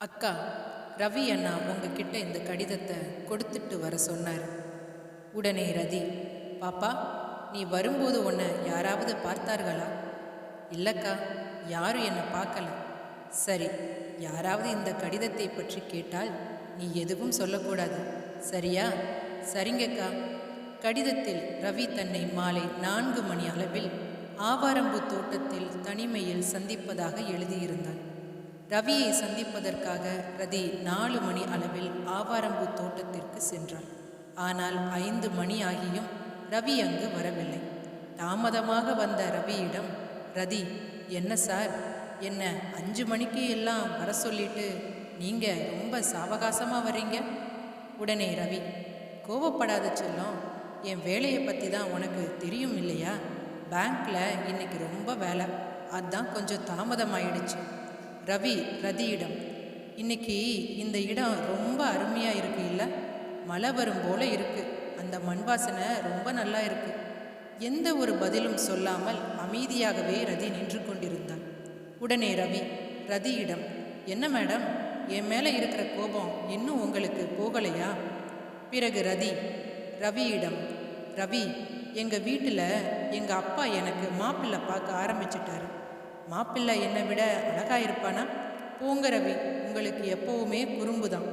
அக்கா ரவி அண்ணா உங்ககிட்ட இந்த கடிதத்தை கொடுத்துட்டு வர சொன்னார். உடனே ரதி பாப்பா நீ வரும்போது உன்னை யாராவது பார்த்தார்களா? இல்லக்கா யாரும் என்னை பார்க்கல. சரி யாராவது இந்த கடிதத்தை பற்றி கேட்டால் நீ எதுவும் சொல்லக்கூடாது. சரியா? சரிங்கக்கா. கடிதத்தில் ரவி தன்னை மாலை நான்கு மணி அளவில் ஆவாரம்பு தோட்டத்தில் தனிமையில் சந்திப்பதாக எழுதியிருந்தான். ரவியை சந்திப்பதற்காக ரதி நாலு மணி அளவில் ஆவாரம்பு தோட்டத்திற்கு சென்றாள். ஆனால் ஐந்து மணி ஆகியும் ரவி அங்கு வரவில்லை. தாமதமாக வந்த ரவியிடம் ரதி என்ன சார்? என்ன அஞ்சு மணிக்கு எல்லாம் வர சொல்லிட்டு நீங்கள் ரொம்ப சாவகாசமாக வர்றீங்க? உடனே ரவி கோவப்படாத செல்லம் என் வேலையை பற்றி தான் உனக்கு தெரியும் இல்லையா? பேங்க்கில் இன்னைக்கு ரொம்ப வேலை. அதான் கொஞ்சம் தாமதமாயிடுச்சு. ரவி ரதியிடம் இன்னைக்கு இந்த இடம் ரொம்ப அருமையாக இருக்கு இல்லை? மழை வரும் போல இருக்கு. அந்த மண் வாசனை ரொம்ப நல்லா இருக்கு. எந்த ஒரு பதிலும் சொல்லாமல் அமைதியாகவே ரதி நின்று கொண்டிருந்தாள். உடனே ரவி ரதியிடம் என்ன மேடம்? என் மேலே இருக்கிற கோபம் இன்னும் உங்களுக்கு போகலையா? பிறகு ரதி ரவியிடம் ரவி எங்கள் வீட்டில் எங்கள் அப்பா எனக்கு மாப்பிள்ளை பார்க்க ஆரம்பிச்சிட்டாரு. மாப்பிள்ளை என்னை விட அழகாக இருப்பானா? போங்க ரவி உங்களுக்கு எப்போவுமே குறும்புதான்.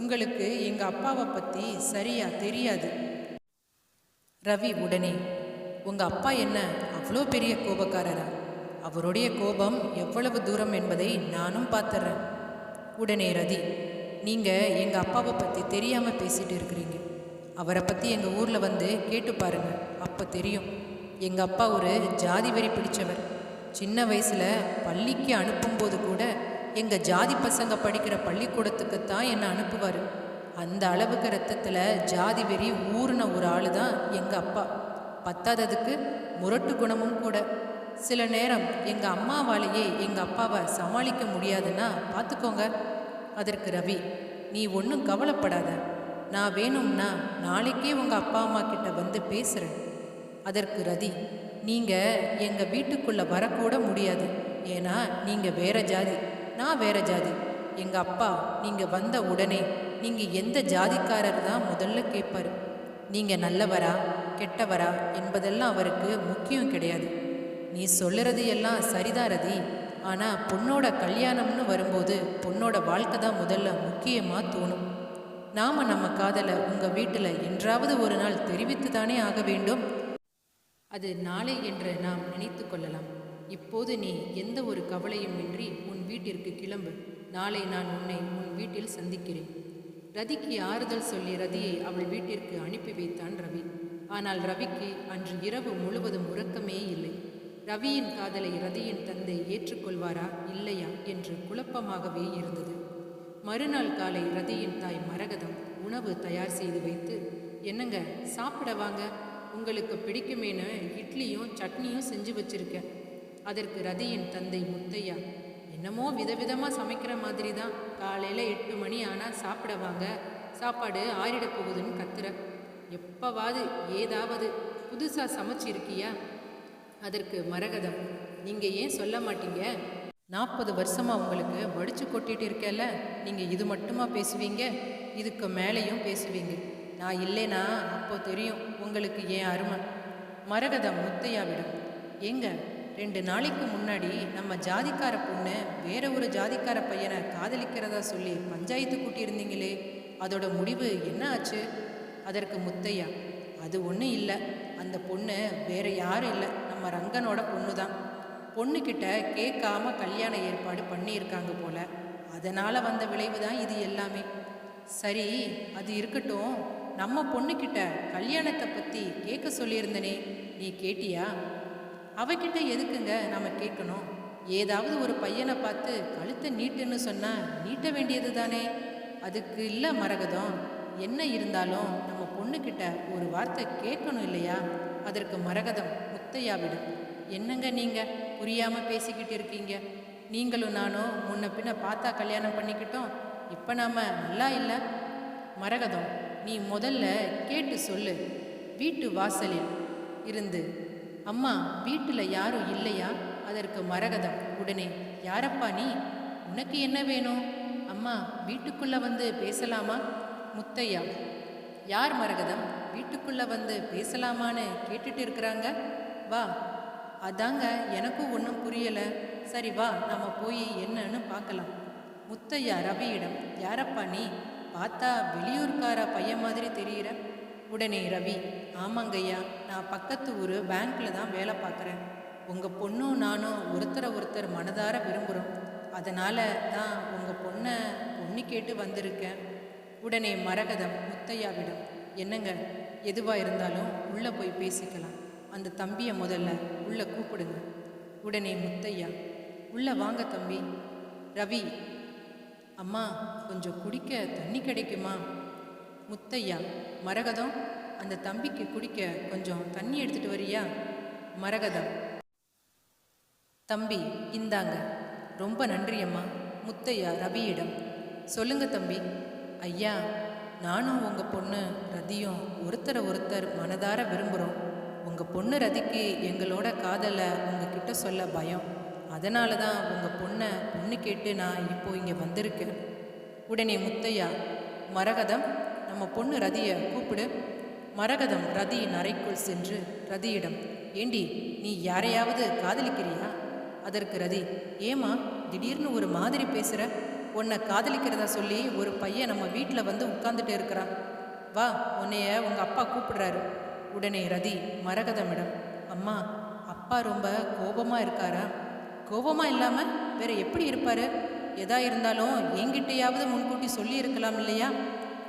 உங்களுக்கு எங்கள் அப்பாவை பற்றி சரியா தெரியாது. ரவி உடனே உங்கள் அப்பா என்ன அவ்வளோ பெரிய கோபக்காரரா? அவருடைய கோபம் எவ்வளவு தூரம் என்பதை நானும் பார்த்துறேன். உடனே ரதி நீங்கள் எங்கள் அப்பாவை பற்றி தெரியாமல் பேசிகிட்டு இருக்கிறீங்க. அவரை பற்றி எங்கள் ஊரில் வந்து கேட்டு பாருங்கள் அப்போ தெரியும். எங்கள் அப்பா ஒரு ஜாதி வரி பிடிச்சவர். சின்ன வயசில் பள்ளிக்கு அனுப்பும்போது கூட எங்கள் ஜாதி பசங்க படிக்கிற பள்ளிக்கூடத்துக்கு தான் என்னை அனுப்புவார்? அந்த அளவுக்கு ரத்தத்தில் ஜாதி வெறி ஊறின ஒரு ஆள் தான் எங்கள் அப்பா. பத்தாததுக்கு முரட்டு குணமும் கூட. சில நேரம் எங்கள் அம்மாவாலேயே எங்கள் அப்பாவை சமாளிக்க முடியாதுன்னா பார்த்துக்கோங்க அதற்கு ரவி நீ ஒன்றும் கவலைப்படாத. நான் வேணும்னா நாளைக்கே உங்கள் அப்பா அம்மா கிட்ட வந்து பேசுகிறேன் அதற்கு ரதி நீங்கள் எங்கள் வீட்டுக்குள்ளே வரக்கூட முடியாது. ஏன்னா நீங்கள் வேற ஜாதி. நான் வேற ஜாதி. எங்கள் அப்பா நீங்கள் வந்த உடனே நீங்கள் எந்த ஜாதிக்காரர் தான் முதல்ல கேட்பாரு நீங்கள் நல்லவரா கெட்டவரா என்பதெல்லாம் அவருக்கு முக்கியம் கிடையாது. நீ சொல்லுறது எல்லாம் சரிதான் ரதி. ஆனால் பொண்ணோட கல்யாணம்னு வரும்போது பொண்ணோட வாழ்க்கை தான் முதல்ல முக்கியமாக தோணும். நாம் நம்ம காதலை உங்கள் வீட்டில் என்றாவது ஒரு நாள் தெரிவித்து தானே ஆக வேண்டும். அது நாளை என்று நாம் நினைத்து கொள்ளலாம். இப்போது நீ எந்த ஒரு கவலையும் இன்றி உன் வீட்டிற்கு கிளம்பு. நாளை நான் உன்னை உன் வீட்டில் சந்திக்கிறேன். ரதிக்கு ஆறுதல் சொல்லி ரதியை அவள் வீட்டிற்கு அனுப்பி வைத்தான் ரவி. ஆனால் ரவிக்கு அன்று இரவு முழுவதும் உறக்கமே இல்லை. ரவியின் காதலை ரதியின் தந்தை ஏற்றுக்கொள்வாரா இல்லையா என்று குழப்பமாகவே இருந்தது. மறுநாள் காலை ரதியின் தாய் மரகதம் உணவு தயார் செய்து வைத்து என்னங்க சாப்பிட வாங்க? உங்களுக்கு பிடிக்குமேனு இட்லியும் சட்னியும் செஞ்சு வச்சிருக்கேன். அதற்கு ரதியின் தந்தை முத்தையா என்னமோ விதவிதமாக சமைக்கிற மாதிரி தான் காலையில் எட்டு மணி ஆனால் சாப்பிட வாங்க. சாப்பாடு ஆறிட போகுதுன்னு கத்துற. எப்பவாவது ஏதாவது புதுசாக சமைச்சிருக்கியா? அதற்கு மரகதம் நீங்கள் ஏன் சொல்ல மாட்டீங்க? நாற்பது வருஷமாக உங்களுக்கு வடிச்சு கொட்டிட்டு இருக்கேல்ல நீங்கள் இது மட்டுமா பேசுவீங்க? இதுக்கு மேலேயும் பேசுவீங்க. நான் இல்லைனா அப்போ தெரியும் உங்களுக்கு ஏன் அருமை. மரகதம் முத்தையாவிடும் ஏங்க ரெண்டு நாளைக்கு முன்னாடி நம்ம ஜாதிக்கார பொண்ணு வேற ஒரு ஜாதிக்கார பையனை காதலிக்கிறதா சொல்லி பஞ்சாயத்து கூட்டியிருந்தீங்களே. அதோட முடிவு என்ன ஆச்சு? அதற்கு முத்தையா அது ஒன்றும் இல்லை. அந்த பொண்ணு வேற யாரும் இல்லை. நம்ம ரங்கனோட பொண்ணு தான் பொண்ணுக்கிட்ட கேட்காம கல்யாண ஏற்பாடு பண்ணியிருக்காங்க போல. அதனால் வந்த விளைவு தான் இது எல்லாமே. சரி அது இருக்கட்டும். நம்ம பொண்ணுக்கிட்ட கல்யாணத்தை பற்றி கேட்க சொல்லியிருந்தனே நீ கேட்டியா? அவகிட்ட எதுக்குங்க நாம் கேட்கணும்? ஏதாவது ஒரு பையனை பார்த்து கழுத்தை நீட்டுன்னு சொன்னால் நீட்ட வேண்டியது தானே அதுக்கு இல்லை மரகதம். என்ன இருந்தாலும் நம்ம பொண்ணுக்கிட்ட ஒரு வார்த்தை கேட்கணும் இல்லையா? அதற்கு மரகதம் முத்தையாவிடும் என்னங்க நீங்கள் புரியாமல் பேசிக்கிட்டு இருக்கீங்க. நீங்களும் நானும் முன்ன பின்ன பார்த்தா கல்யாணம் பண்ணிக்கிட்டோம். இப்போ நாம் நல்லா இல்லை? மரகதம். நீ முதல்ல கேட்டு சொல்லு. வீட்டு வாசலில் இருந்து அம்மா வீட்டில் யாரும் இல்லையா? அதற்கு மரகதம். உடனே யாரப்பா நீ? உனக்கு என்ன வேணும்? அம்மா வீட்டுக்குள்ளே வந்து பேசலாமா? முத்தையா யார் மரகதம்? வீட்டுக்குள்ளே வந்து பேசலாமான்னு கேட்டுட்டு இருக்கிறாங்க வா. அதாங்க எனக்கும் ஒன்றும் புரியலை. சரி வா நம்ம போய் என்னன்னு பார்க்கலாம் முத்தையா ரவியிடம் யாரப்பா நீ? பார்த்தா வெளியூர்கார பையன் மாதிரி தெரியுற? உடனே ரவி ஆமாங்கய்யா நான் பக்கத்து ஊர் பேங்க்கில் தான் வேலை பார்க்குறேன். உங்கள் பொண்ணும் நானும் ஒருத்தரை ஒருத்தர் மனதார விரும்புகிறோம் அதனால தான் உங்கள் பொண்ணை பொண்ணு கேட்டு வந்திருக்கேன். உடனே மரகதம் முத்தையாவிடம் என்னங்க எதுவாக இருந்தாலும் உள்ளே போய் பேசிக்கலாம். அந்த தம்பியை முதல்ல உள்ளே கூப்பிடுங்க. உடனே முத்தையா உள்ளே வாங்க தம்பி. ரவி அம்மா கொஞ்சம் குடிக்க தண்ணி கிடைக்குமா? முத்தையா மரகதம் அந்த தம்பிக்கு குடிக்க கொஞ்சம் தண்ணி எடுத்துட்டு வரியா? மரகதம். தம்பி இந்தாங்க. ரொம்ப நன்றி அம்மா. முத்தையா ரவியிடம். சொல்லுங்க தம்பி. ஐயா நானும் உங்கள் பொண்ணு ரதியும் ஒருத்தரை ஒருத்தர் மனதார விரும்புகிறோம் உங்கள் பொண்ணு ரதிக்கு எங்களோட காதலை உங்ககிட்ட சொல்ல பயம். அதனால தான் உங்கள் பொண்ணை பொண்ணு கேட்டு நான் இப்போ இங்கே வந்திருக்கேன். உடனே முத்தையா மரகதம் நம்ம பொண்ணு ரதியை கூப்பிடு. மரகதம் ரதி நரைக்குள் சென்று ரதியிடம் ஏண்டி நீ யாரையாவது காதலிக்கிறியா? அதற்கு ரதி ஏமா திடீர்னு ஒரு மாதிரி பேசுகிற உன்னை காதலிக்கிறதா சொல்லி ஒரு பையன் நம்ம வீட்டில் வந்து உட்கார்ந்துட்டு இருக்கிறான். வா உன்னைய உங்கள் அப்பா கூப்பிடுறாரு. உடனே ரதி மரகதமிடம் அம்மா அப்பா ரொம்ப கோபமாக இருக்காரா? கோபமா இல்லாம வேற எப்படி இருப்பாரு? எதா இருந்தாலும் என்கிட்டயாவது முன்கூட்டி சொல்லி இருக்கலாம் இல்லையா?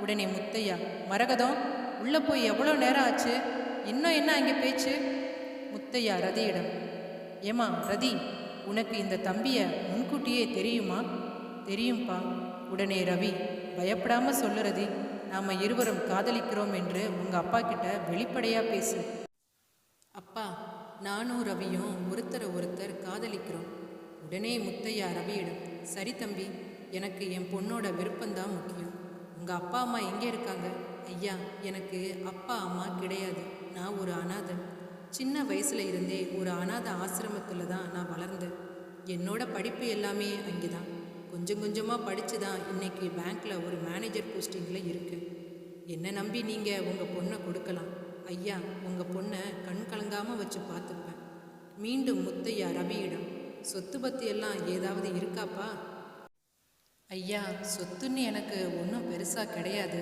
உடனே முத்தையா மரகதம் உள்ள போய் எவ்வளோ நேரம் ஆச்சு? இன்னும் என்ன அங்கே பேச்சு? முத்தையா ரதியிடம் ஏமா ரதி உனக்கு இந்த தம்பியை முன்கூட்டியே தெரியுமா? தெரியும்பா. உடனே ரவி பயப்படாம சொல்லு ரதி நாம இருவரும் காதலிக்கிறோம் என்று உங்க அப்பா கிட்ட வெளிப்படையா பேசு. அப்பா நானும் ரவியும் ஒருத்தரை ஒருத்தர் காதலிக்கிறோம். உடனே முத்தையா ரவியிடம் சரி தம்பி எனக்கு என் பொண்ணோட விருப்பம்தான் முக்கியம். உங்கள் அப்பா அம்மா எங்கே இருக்காங்க? ஐயா எனக்கு அப்பா அம்மா கிடையாது. நான் ஒரு அனாதை சின்ன வயசுல இருந்தே ஒரு அனாதை ஆசிரமத்தில் தான் நான் வளர்ந்தேன். என்னோட படிப்பு எல்லாமே அங்கே தான் கொஞ்சம் கொஞ்சமாக படித்து தான் இன்றைக்கி பேங்க்கில் ஒரு மேனேஜர் போஸ்டிங்கில் இருக்குது என்னை நம்பி நீங்கள் உங்கள் பொண்ணை கொடுக்கலாம்? ஐயா உங்கள் பொண்ணை கண் கலங்காமல் வச்சு பார்த்துப்பேன். மீண்டும் முத்தையா ரவியிடம் சொத்து பத்தியெல்லாம் ஏதாவது இருக்காப்பா? ஐயா சொத்துன்னு எனக்கு ஒன்றும் பெருசாக கிடையாது.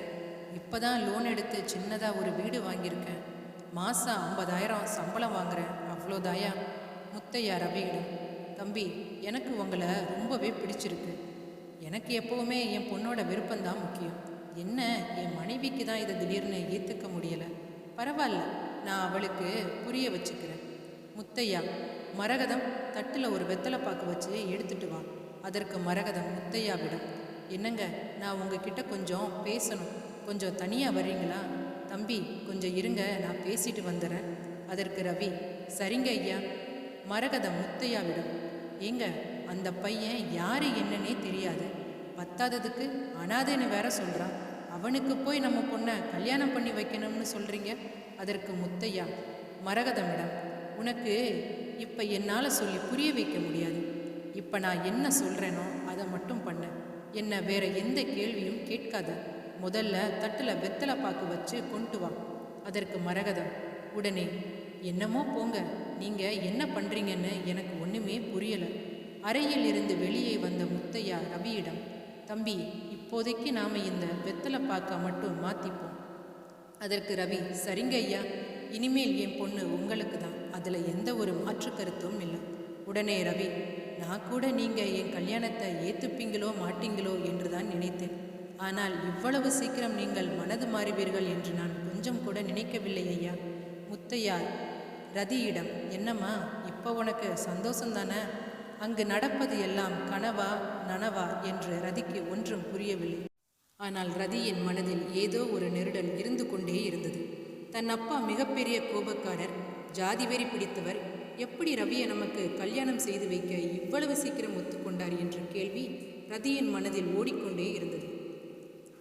இப்போ தான் லோன் எடுத்து சின்னதாக ஒரு வீடு வாங்கியிருக்கேன். மாதம் ஐம்பதாயிரம் சம்பளம் வாங்குறேன். அவ்வளோதாயா? முத்தையா ரவியிடம் தம்பி எனக்கு உங்களை ரொம்பவே பிடிச்சிருக்கு. எனக்கு எப்போவுமே என் பொண்ணோட விருப்பம்தான் முக்கியம். என்ன என் மனைவிக்கு தான் இதை திடீர்னு ஏற்றுக்க முடியலை. பரவாயில்ல நான் அவளுக்கு புரிய வச்சுக்கிறேன். முத்தையா மரகதம் தட்டில் ஒரு வெத்தலை பாக்கு வச்சு எடுத்துட்டு வா. அதற்கு மரகதம் முத்தையாவிடம் என்னங்க நான் உங்ககிட்ட கொஞ்சம் பேசணும். கொஞ்சம் தனியாக வர்றீங்களா? தம்பி கொஞ்சம் இருங்க நான் பேசிட்டு வந்துடுறேன் அதற்கு ரவி சரிங்க ஐயா. மரகதம் முத்தையாவிடம் ஏங்க அந்த பையன் யார் என்னன்னே தெரியாது. பத்தாததுக்கு அனாதைன்னு வேற சொல்கிறான் அவனுக்கு போய் நம்ம பொண்ணை கல்யாணம் பண்ணி வைக்கணும்னு சொல்கிறீங்க அதற்கு முத்தையா மரகதமிடம் உனக்கு இப்போ என்னால் சொல்லி புரிய வைக்க முடியாது. இப்போ நான் என்ன சொல்கிறேனோ அதை மட்டும் பண்ண. என்னை வேற எந்த கேள்வியும் கேட்காத. முதல்ல தட்டில் வெத்தலை பாக்கு வச்சு கொண்டு வா. அதற்கு மரகதம் உடனே என்னமோ போங்க. நீங்கள் என்ன பண்ணுறீங்கன்னு எனக்கு ஒன்றுமே புரியலை. அறையில் இருந்து வெளியே வந்த முத்தையா ரவியிடம் தம்பி இப்போதைக்கு நாம் இந்த வெத்தலை பார்க்க மட்டும் மாற்றிப்போம் அதற்கு ரவி சரிங்க ஐயா இனிமேல் என் பொண்ணு உங்களுக்கு தான். அதில் எந்த ஒரு மாற்று கருத்தும் இல்லை. உடனே ரவி நான் கூட நீங்கள் என் கல்யாணத்தை ஏற்றுப்பீங்களோ மாட்டீங்களோ என்று தான் நினைத்தேன். ஆனால் இவ்வளவு சீக்கிரம் நீங்கள் மனது மாறுவீர்கள் என்று நான் கொஞ்சம் கூட நினைக்கவில்லை ஐயா. முத்தையார் ரதியிடம் என்னம்மா இப்போ உனக்கு சந்தோஷந்தானே அங்கு நடப்பது எல்லாம் கனவா நனவா என்று ரதிக்கு ஒன்றும் புரியவில்லை. ஆனால் ரதியின் மனதில் ஏதோ ஒரு நெருடல் இருந்து கொண்டே இருந்தது. தன் அப்பா மிகப்பெரிய கோபக்காரர் ஜாதி வெறி பிடித்தவர் எப்படி ரவியை நமக்கு கல்யாணம் செய்து வைக்க இவ்வளவு சீக்கிரம் ஒத்துக்கொண்டார் என்ற கேள்வி ரதியின் மனதில் ஓடிக்கொண்டே இருந்தது.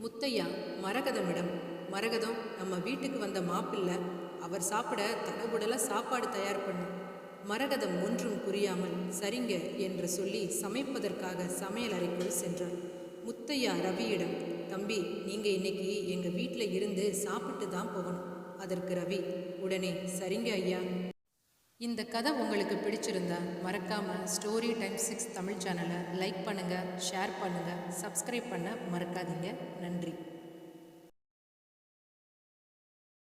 முத்தையா மரகதமிடம் மரகதம் நம்ம வீட்டுக்கு வந்த மாப்பிள்ளை அவர் சாப்பிட தடபுடல சாப்பாடு தயார் பண்ணும் மரகதம் ஒன்றும் புரியாமல் சரிங்க என்று சொல்லி சமைப்பதற்காக சமையல் அறைக்குள் சென்றார். முத்தையா ரவியிடம் தம்பி நீங்க இன்னைக்கு எங்க வீட்டில் இருந்து சாப்பிட்டு தான் போகணும். அதற்கு ரவி உடனே சரிங்க ஐயா. இந்த கதை உங்களுக்கு பிடிச்சிருந்தா மறக்காம ஸ்டோரி டைம் சிக்ஸ் தமிழ் சேனலை லைக் பண்ணுங்க ஷேர் பண்ணுங்க சப்ஸ்கிரைப் பண்ண மறக்காதீங்க. நன்றி.